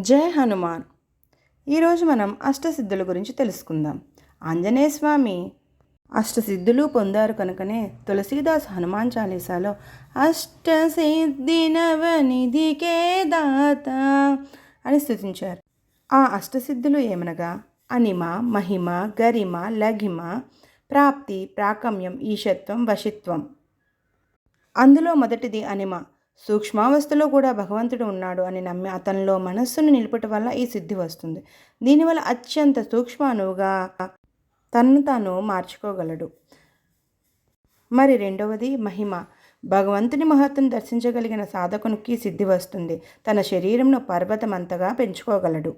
జై హనుమాన్. ఈరోజు మనం అష్టసిద్ధుల గురించి తెలుసుకుందాం. ఆంజనేయ స్వామి అష్టసిద్ధులు పొందారు కనుకనే తులసీదాస్ హనుమాన్ చాలీసాలో అష్టసిద్ధినవనిధికే దాత అని స్థుతించారు. ఆ అష్టసిద్ధులు ఏమనగా అనిమ మహిమ గరిమ లఘిమ ప్రాప్తి ప్రాకమ్యం ఈశత్వం వశిత్వం. అందులో మొదటిది అనిమ. సూక్ష్మావస్థలో కూడా భగవంతుడు ఉన్నాడు అని నమ్మి అతనిలో మనస్సును నిలుపుట వల్ల ఈ సిద్ధి వస్తుంది. దీనివల్ల అత్యంత సూక్ష్మ అణువుగా తన్ను తాను మార్చుకోగలడు. మరి రెండవది మహిమ. భగవంతుని మహత్వం దర్శించగలిగిన సాధకునికి సిద్ధి వస్తుంది. తన శరీరంను పర్వతమంతగా పెంచుకోగలడు.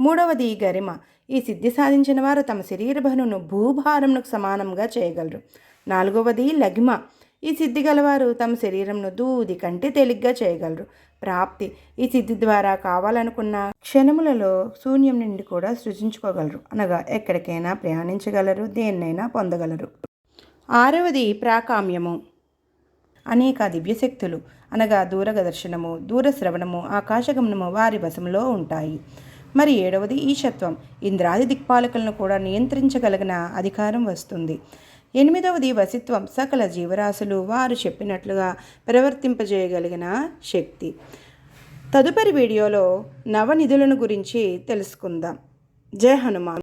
మూడవది గరిమ. ఈ సిద్ధి సాధించిన వారు తమ శరీర బరువును భూభారంకు సమానంగా చేయగలరు. నాలుగవది లగిమ ఈ సిద్ధి గలవారు తమ శరీరంను దూది కంటే తేలిగ్గా చేయగలరు. ప్రాప్తి ఈ సిద్ధి ద్వారా కావాలనుకున్న క్షణములలో శూన్యం నుండి కూడా సృజించుకోగలరు. అనగా ఎక్కడికైనా ప్రయాణించగలరు దేన్నైనా పొందగలరు. ఆరవది ప్రాకామ్యము. అనేక దివ్యశక్తులు అనగా దూరదర్శనము దూరశ్రవణము ఆకాశగమనము వారి వశంలో ఉంటాయి. మరి ఏడవది ఈశత్వం. ఇంద్రాది దిక్పాలకులను కూడా నియంత్రించగలిగిన అధికారం వస్తుంది. ఎనిమిదవది వసిత్వం సకల జీవరాశులు వారు చెప్పినట్లుగా ప్రవర్తింపజేయగలిగిన శక్తి. తదుపరి వీడియోలో నవనిధులను గురించి తెలుసుకుందాం. జయ హనుమాన్.